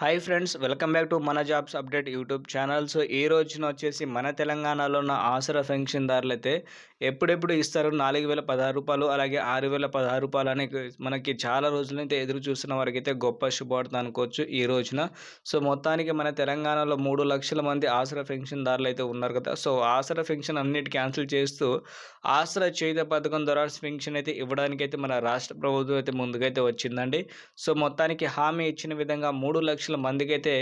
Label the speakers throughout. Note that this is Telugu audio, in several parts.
Speaker 1: Hi friends welcome back to మన jobs update YouTube channel so ఈ రోజున వచ్చేసి మన తెలంగాణలో ఉన్న ఆసరా పెన్షన్దారులు అయితే ఎప్పుడెప్పుడు ఇస్తారు? నాలుగు వేల పదహారు రూపాయలు అలాగే ఆరు వేల పదహారు రూపాయలు అని మనకి చాలా రోజులైతే ఎదురు చూస్తున్న వారికి అయితే గొప్ప శుభవార్త అనుకోవచ్చు ఈ రోజున. సో మొత్తానికి మన తెలంగాణలో మూడు లక్షల మంది ఆసరా పెన్షన్దారులు అయితే ఉన్నారు కదా. సో ఆసరా పెన్షన్ అన్నిటి క్యాన్సిల్ చేస్తూ ఆసరా చేత పథకం ద్వారా పెన్షన్ అయితే ఇవ్వడానికైతే మన రాష్ట్ర ప్రభుత్వం అయితే ముందుకైతే వచ్చిందండి. సో మొత్తానికి హామీ ఇచ్చిన విధంగా మూడు లక్షల లక్షల మందికి అయితే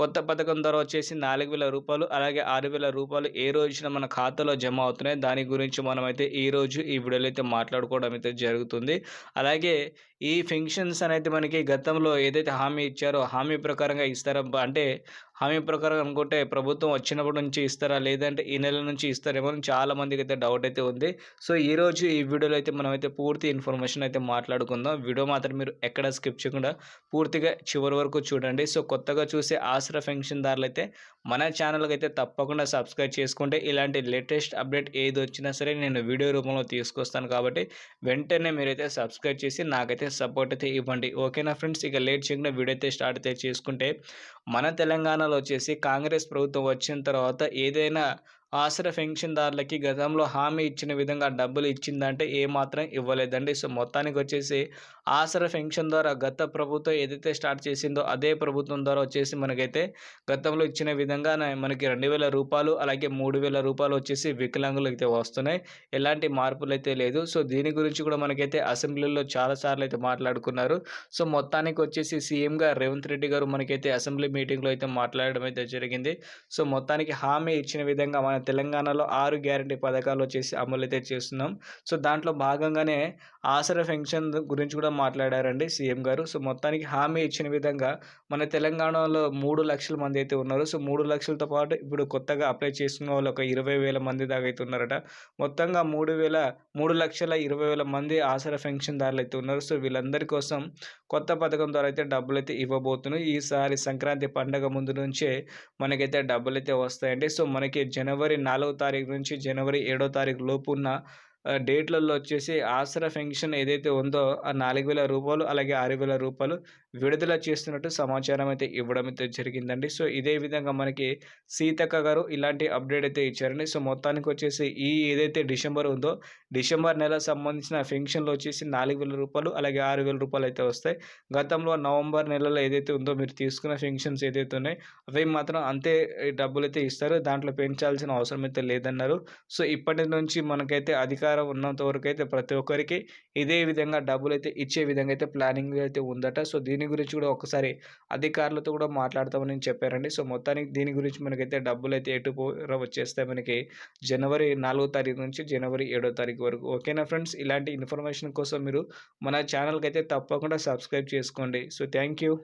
Speaker 1: కొత్త పథకం ద్వారా వచ్చేసి నాలుగు వేల రూపాయలు అలాగే ఆరు వేల రూపాయలు ఏ రోజున మన ఖాతాలో జమ అవుతున్నాయి దాని గురించి మనమైతే ఈ రోజు ఈ వీడియోలో అయితే మాట్లాడుకోవడం అయితే జరుగుతుంది. అలాగే ఈ ఫంక్షన్స్ అనేది మనకి గతంలో ఏదైతే హామీ ఇచ్చారో హామీ ప్రకారంగా ఇస్తారా? అంటే హామీ ప్రకారం అనుకుంటే ప్రభుత్వం వచ్చినప్పటి నుంచి ఇస్తారా? లేదంటే ఈ నెల నుంచి ఇస్తారేమో అని చాలా మందికి అయితే డౌట్ అయితే ఉంది. సో ఈరోజు ఈ వీడియోలో అయితే మనం అయితే పూర్తి ఇన్ఫర్మేషన్ అయితే మాట్లాడుకుందాం. వీడియో మాత్రం మీరు ఎక్కడ స్కిప్ చేయకుండా పూర్తిగా చివరి వరకు చూడండి. సో కొత్తగా చూసే ఆసరా దారులు అయితే మన ఛానల్కి అయితే తప్పకుండా సబ్స్క్రైబ్ చేసుకుంటే ఇలాంటి లేటెస్ట్ అప్డేట్ ఏది వచ్చినా సరే నేను వీడియో రూపంలో తీసుకొస్తాను కాబట్టి వెంటనే మీరైతే సబ్స్క్రైబ్ చేసి నాకైతే సపోర్ట్ అయితే ఇవ్వండి. ఓకేనా ఫ్రెండ్స్ ఇక లేట్ చేయకుండా వీడియో అయితే స్టార్ట్ అయితే చేసుకుంటే మన తెలంగాణలో వచ్చేసి కాంగ్రెస్ ప్రభుత్వం వచ్చిన తర్వాత ఏదైనా ఆసరా పెన్షన్దారులకి గతంలో హామీ ఇచ్చిన విధంగా డబ్బులు ఇచ్చిందంటే ఏమాత్రం ఇవ్వలేదండి. సో మొత్తానికి వచ్చేసి ఆసరా పెన్షన్ ద్వారా గత ప్రభుత్వం ఏదైతే స్టార్ట్ చేసిందో అదే ప్రభుత్వం ద్వారా వచ్చేసి మనకైతే గతంలో ఇచ్చిన విధంగా మనకి రెండు వేల రూపాయలు అలాగే మూడు వేల రూపాయలు వచ్చేసి వికలాంగులు అయితే వస్తున్నాయి. ఎలాంటి మార్పులు అయితే లేదు. సో దీని గురించి కూడా మనకైతే అసెంబ్లీలో చాలాసార్లు అయితే మాట్లాడుకున్నారు. సో మొత్తానికి వచ్చేసి సీఎంగా రేవంత్ రెడ్డి గారు మనకైతే అసెంబ్లీ మీటింగ్లో అయితే మాట్లాడడం అయితే జరిగింది. సో మొత్తానికి హామీ ఇచ్చిన విధంగా మన తెలంగాణలో ఆరు గ్యారంటీ పథకాలు వచ్చేసి అమలు అయితే చేస్తున్నాం. సో దాంట్లో భాగంగానే ఆసరా పెన్షన్ గురించి కూడా మాట్లాడారండి సీఎం గారు. సో మొత్తానికి హామీ ఇచ్చిన విధంగా మన తెలంగాణలో మూడు లక్షల మంది అయితే ఉన్నారు. సో మూడు లక్షలతో పాటు ఇప్పుడు కొత్తగా అప్లై చేసుకున్న వాళ్ళు ఒక ఇరవై వేల మంది దాకా అయితే ఉన్నారట. మొత్తంగా మూడు వేల మూడు లక్షల ఇరవై వేల మంది ఆసరా పెన్షన్దారులు అయితే ఉన్నారు. సో వీళ్ళందరి కోసం కొత్త పథకం ద్వారా అయితే డబ్బులు అయితే ఇవ్వబోతున్నాయి. ఈసారి సంక్రాంతి పండగ ముందు నుంచే మనకైతే డబ్బులు అయితే వస్తాయండి. సో మనకి జనవరి జనవరి నాలుగో తారీఖు నుంచి జనవరి ఏడో తారీఖు లోపు ఉన్న డేట్లలో వచ్చేసి ఆసరా పెన్షన్ ఏదైతే ఉందో ఆ నాలుగు వేల రూపాయలు అలాగే ఆరు వేల రూపాయలు విడుదల చేస్తున్నట్టు సమాచారం అయితే ఇవ్వడం అయితే జరిగిందండి. సో ఇదే విధంగా మనకి సీతక్క గారు ఇలాంటి అప్డేట్ అయితే ఇచ్చారండి. సో మొత్తానికి వచ్చేసి ఈ ఏదైతే డిసెంబర్ ఉందో డిసెంబర్ నెల సంబంధించిన పెన్షన్లు వచ్చేసి నాలుగు వేల రూపాయలు అలాగే ఆరు వేల రూపాయలు అయితే వస్తాయి. గతంలో నవంబర్ నెలలో ఏదైతే ఉందో మీరు తీసుకున్న పెన్షన్స్ ఏదైతే ఉన్నాయో అవి మాత్రం అంతే డబ్బులు అయితే ఇస్తారు. దాంట్లో పెంచాల్సిన అవసరం అయితే లేదన్నారు. సో ఇప్పటి నుంచి మనకైతే అధికార ప్రకారం ఉన్నంత వరకు అయితే ప్రతి ఒక్కరికి ఇదే విధంగా డబ్బులు అయితే ఇచ్చే విధంగా అయితే ప్లానింగ్ అయితే ఉందట. సో దీని గురించి కూడా ఒకసారి అధికారులతో కూడా మాట్లాడతామని చెప్పారండి సో మొత్తానికి దీని గురించి మనకైతే డబ్బులు అయితే ఎటు వచ్చేస్తాయి మనకి జనవరి నాలుగో తారీఖు నుంచి జనవరి ఏడో తారీఖు వరకు. ఓకేనా ఫ్రెండ్స్? ఇలాంటి ఇన్ఫర్మేషన్ కోసం మీరు మన ఛానల్కి అయితే తప్పకుండా సబ్స్క్రైబ్ చేసుకోండి. So thank you.